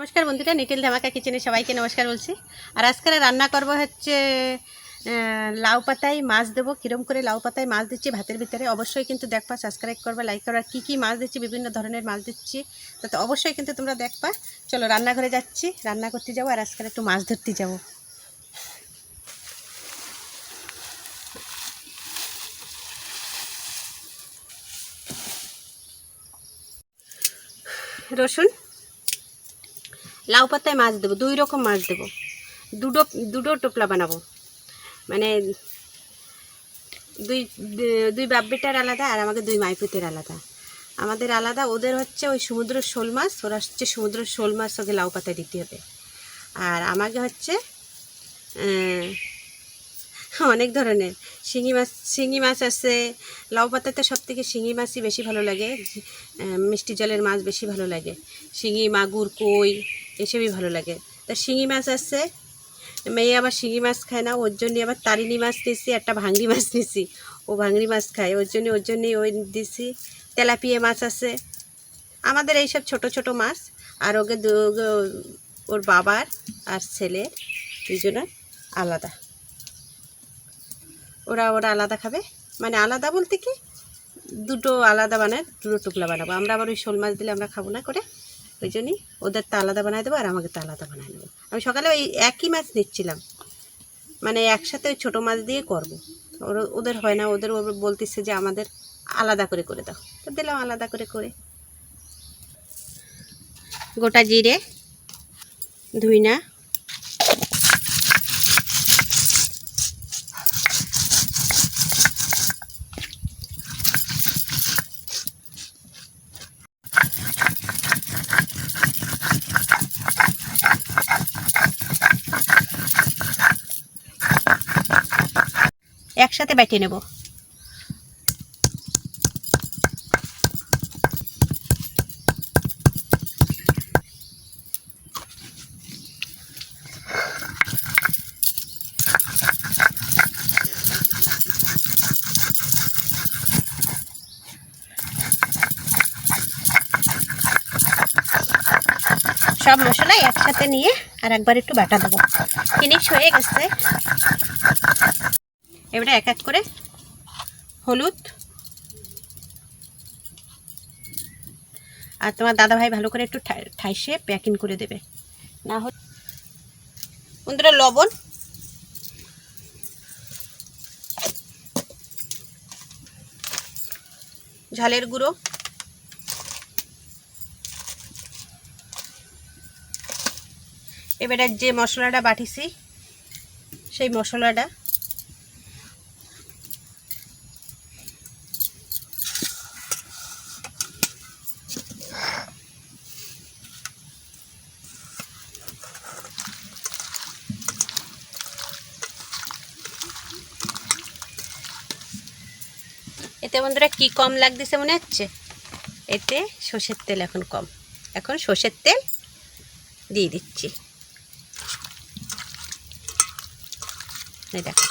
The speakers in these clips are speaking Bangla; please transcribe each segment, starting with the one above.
নমস্কার বন্ধুরা নিটিল ধামাকা কিচেনে সবাইকে নমস্কার বলছি। আর আজকে রান্না করব হচ্ছে লাউ পাতায় মাছ দেবো। কিরম করে লাউ পাতায় মাছ দিচ্ছি ভাতের ভিতরে, অবশ্যই কিন্তু দেখবা সাবস্ক্রাইব করবা লাইক করবা। কী কী মাছ দিচ্ছি, বিভিন্ন ধরনের মাছ দিচ্ছি, তাতে অবশ্যই কিন্তু তোমরা দেখবা। চলো রান্নাঘরে যাচ্ছি, রান্না করতে যাব, আর আজকে একটু মাছ ধরতে যাব। রসুন লাউ পাতায় মাছ দেবো, দুই রকম মাছ দেবো। দুটো দুটো টোপলা বানাবো। মানে দুই দুই বাব্বিটার আলাদা আর আমাকে দুই মাইপুতের আলাদা। আমাদের আলাদা, ওদের হচ্ছে ওই সমুদ্র শোল মাছ, ওরা হচ্ছে সমুদ্র শোল মাছ ওকে লাউ পাতায় দিতে হবে। আর আমাকে হচ্ছে অনেক ধরনের। শিঙি মাছ শিঙি মাছ আছে, লাউ পাতাতে সব থেকে শিঙি মাছই বেশি ভালো লাগে মিষ্টি জলের মাছ বেশি ভালো লাগে। শিঙি, মাগুর, কই এসবই ভালো লাগে। তা শিঙি মাছ আছে মেয়ে আবার শিঙি মাছ খায় না, ওর জন্যে আবার তারিনি মাছ নিয়েছি একটা ভাঙড়ি মাছ নিয়েছি ও ভাঙড়ি মাছ খায়, ওর জন্য ওর জন্যই ওই দিছি। তেলাপিয়া মাছ আছে। আমাদের এইসব ছোট ছোট মাছ, আর ওকে- ওর বাবার আর ছেলে দুজনের আলাদা। ওরা ওরা আলাদা খাবে? মানে আলাদা বলতে কি? দুটো আলাদা বানায়, দুটো টুকলা বানাবো। আমরা আবার ওই শোল মাছ দিলে আমরা খাব না করে? ওই জন্যই ওদের তো আলাদা বানায় দেবো আর আমাকে তো আলাদা বানায় নেব। আমি সকালে ওই একই মাছ নিচ্ছিলাম। মানে একসাথে ওই ছোটো মাছ দিয়ে করব। ওর- ওদের হয় না, ওদের বলতেছে যে আমাদের আলাদা করে করে দাও। তো দিলাম আলাদা করে করে। গোটা জিরে, ধুইনা একসাথে বেটে নেব। সব মশলা একসাথে নিয়ে আর একবার একটু বাটা দেবো। ফিনিশ হয়ে গেছে। এবারে এক এক করে হলুদ। আর তোমার দাদা ভাই ভালো করে একটু ঠাইসে প্যাকিং করে দেবে। না হলে বন্ধুরা, লবণ। ঝালের গুঁড়ো। এবারে যে মশলাটা বাটিছি, সেই মশলাটা। এতে বন্ধুরা কি কম লাগতেছে মনে হচ্ছে? এতে সর্ষের তেল এখন কম। এখন সর্ষের তেল দিয়ে দিচ্ছি। দেখো।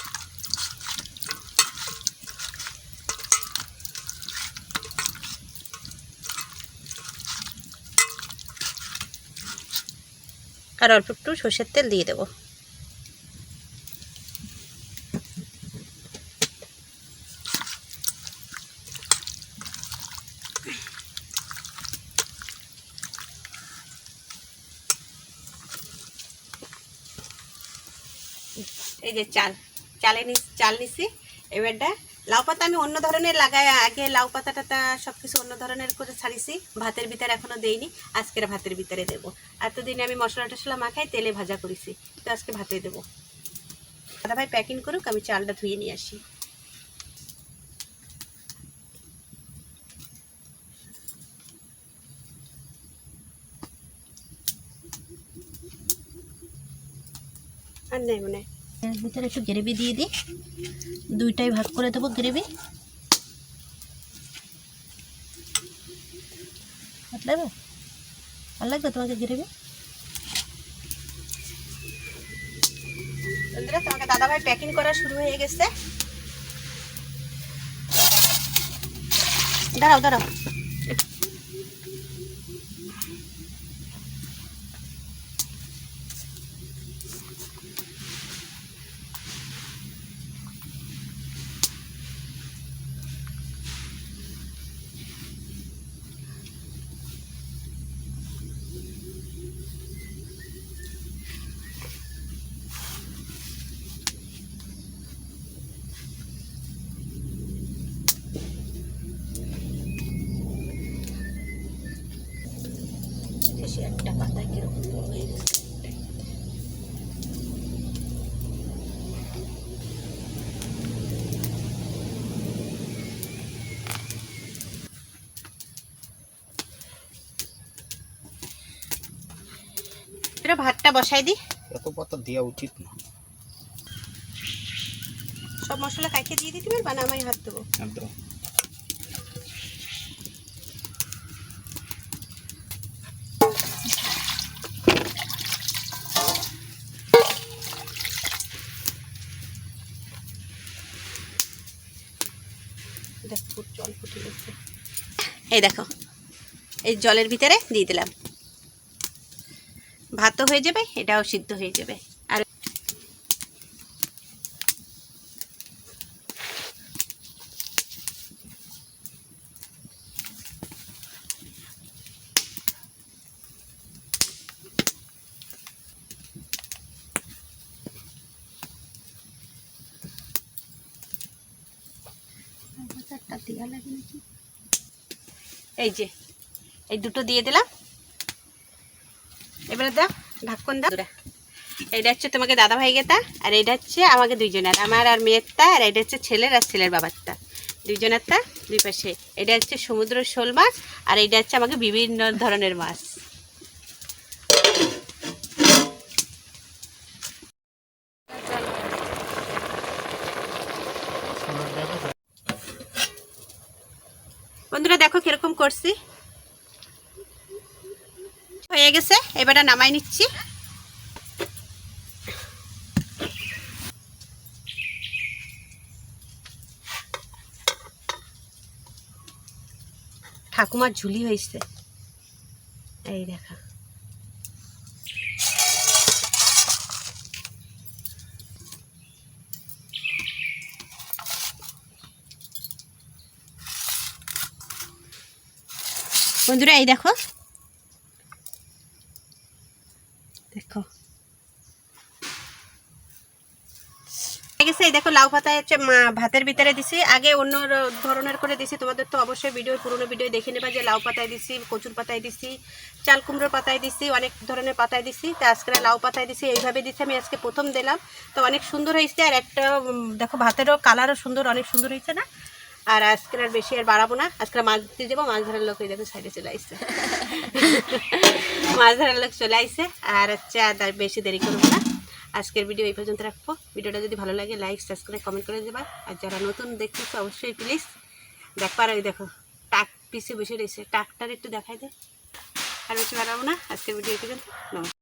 আর অল্প একটু সর্ষের তেল দিয়ে দেবো। এই যে চাল, চালে নি চাল নিছি। এবারটা লাউ পাতা আমি অন্য ধরনের লাগাই, আগে লাউ পাতাটা সব কিছু অন্য ধরনের করে ছাড়িছি। ভাতের ভিতরে এখনও দেইনি, আজকের ভাতের ভিতরে দেবো। এতদিনে আমি মশলা টশলা মাখাই, তেলে ভাজা করেছি, তো আজকে ভাতে দেবো। দাদা ভাই প্যাকিং করুক, আমি চালটা ধুয়ে নিয়ে আসি। আর নেই মনে হয়। এর ভিতরে একটু গ্রেভি দিয়ে দিই। দুইটাই ভাগ করে দেবো গ্রেভি। লাগবে? ভালো লাগবে তোমাকে গ্রেভি? তোমাকে দাদাভাই প্যাকিং করা শুরু হয়ে গেছে। দাঁড়াও দাঁড়াও। এটা ভাতটা বসাই দিই এত পাতা দেওয়া উচিত না। সব মশলা কাকে দিয়ে দিতে পারবা না আমি হাত দেবো? একদম। জল ফুটে গেছে। এই দেখো এই জলের ভিতরে দিয়ে দিলাম। ভাতও হয়ে যাবে এটাও সিদ্ধ হয়ে যাবে। আর এই যে এই দুটো দিয়ে দিলাম। এবারে দাও ঢাক্কন দাও। এইটা হচ্ছে তোমাকে দাদা ভাই গেতা আর এইটা হচ্ছে আমাকে দুইজনের, আমার আর মেয়েরটা, আর এইটা হচ্ছে ছেলের আর ছেলের বাবারটা। দুইজনেরটা দুই পাশে। এটা হচ্ছে সমুদ্র শোল মাছ, আর এইটা হচ্ছে আমাকে বিভিন্ন ধরনের মাছ। হয়ে গেছে এবারে নামাই নিচ্ছি। ঠাকুমার ঝুলি হয়েছে। এই দেখা। বন্ধুরা এই দেখো দেখো। গেছে দেখো লাউ পাতা হচ্ছে ভাতের ভিতরে দিছি। আগে অন্য ধরনের করে দিছি, তোমাদের তো অবশ্যই ভিডিও পুরোনো ভিডিও দেখে নেবা যে লাউ পাতায় দিছি, কচুর পাতায় দিছি, চাল কুমড়োর পাতায় দিছি, অনেক ধরনের পাতায় দিছি। তো আজকে লাউ পাতায় দিছি, এইভাবে দিছি আমি আজকে প্রথম দিলাম। তো অনেক সুন্দর হয়েছে, আর একটা দেখো ভাতেরও কালারও সুন্দর, অনেক সুন্দর হয়েছে না? আর আজকে আর বেশি আর বাড়াবো না। আজকে মাছ ধরতে যাব, মাছ ধরার লোক এই দেখো সাইডে চলে আসছে মাছ ধরার লোক চলে আসছে আর হচ্ছে আর আর বেশি দেরি করব না। আজকের ভিডিও এই পর্যন্ত রাখব। ভিডিওটা যদি ভালো লাগে লাইক সাবস্ক্রাইব কমেন্ট করে দেবা। আর যারা নতুন দেখতেছো, অবশ্যই প্লিজ দেখবার ওই দেখো, টাক পিছিয়ে বসে রয়েছে। টাকটার একটু দেখাই দে। আর বেশি বাড়াবো না। আজকের ভিডিও এই পর্যন্ত। নমস্কার।